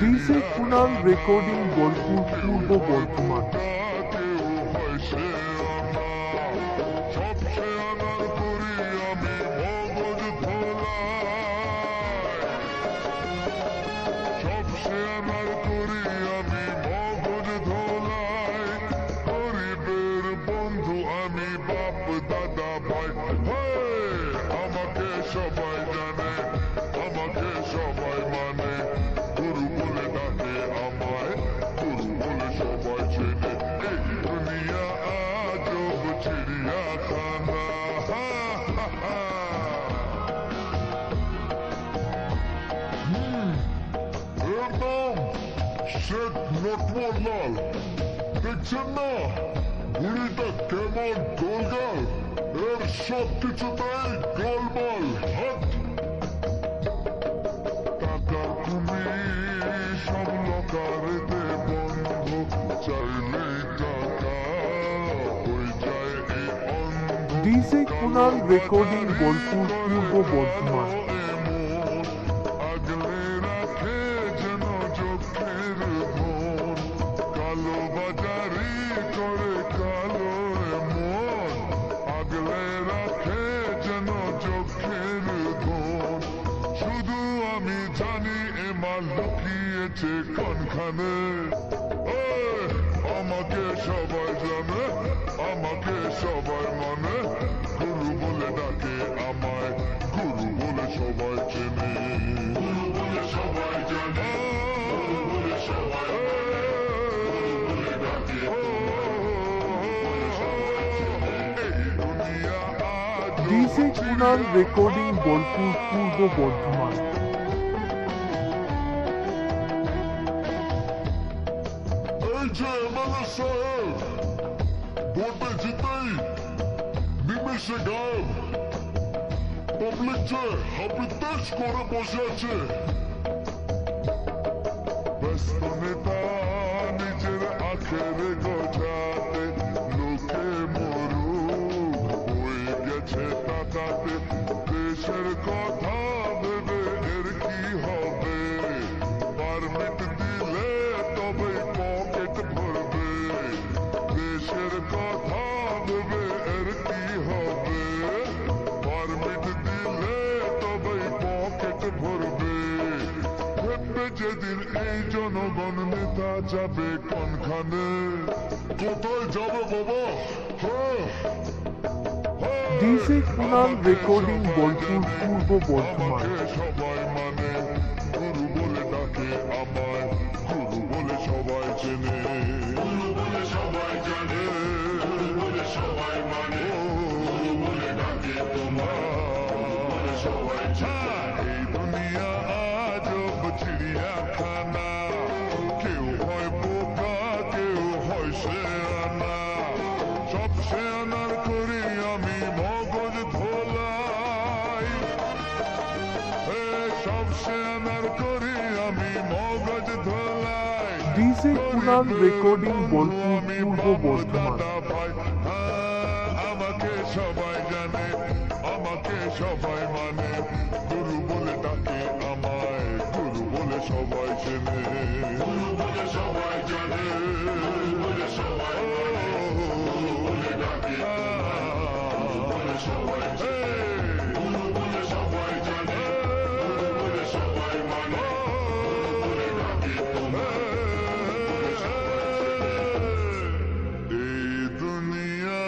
DJ Kunal recording Bolpur পূর্ব বর্ধমান নাম শেখ নটবরলাল দেখছেন না গুড়িটা কেমন গোলগাল? এর সব কিছুতেই গোলমাল হাত ডিজে কুনাল রেকর্ডিং বোলপুর পূর্ব বর্ধমান। মন লুকিয়েছে কোনখানে আমাকে সবাই জানে আমাকে সবাই মানে। গুরু বলে ডাকে আমায়। গুরু বলে সবাই চেনে। গুরু বলে সবাই জানে। গুরু বলে সবাই বলে ডাকে কুনাল রেকর্ডিং বোলপুর পূর্ব বর্ধমান। ভোটে জিতেই নিমেষে গায়েব পাবলিক যে হাবিতেশ করে বসে আছে ব্যস্ত নেতা নিজের আখের গোছাতে লোকে মরুক হয়ে গেছে টাকাতে দেশের কথা ভেবে এর কি হবে ভরবে ভেবে যেদিন এই জনগণ নেতা যাবে কোনখানে? কোথায় যাবে বাবা? হ্যাঁ। কুনাল রেকর্ডিং বোলপুর পূর্ব বর্ধমান। সবাই মানে গুরু বলে ডাকে আমায় গুরু বলে সবাই চেনে। গুরু বলে সবাই জানে গুরু বলে সবাই মানে গুরু বলে ডাকে তোমায় সবাই চিড়িয়াখানা ধোলাই সব আমি মগজ ধোলাই ডিজে কুনাল রেকর্ডিং বোলপুর পূর্ব বর্ধমান। আমাকে সবাই জানে, আমাকে সবাই মানে। গুরু সবাই চেনে সবাই জানে সবাই মানে সবাই সবাই জানে সবাই মানে দুনিয়া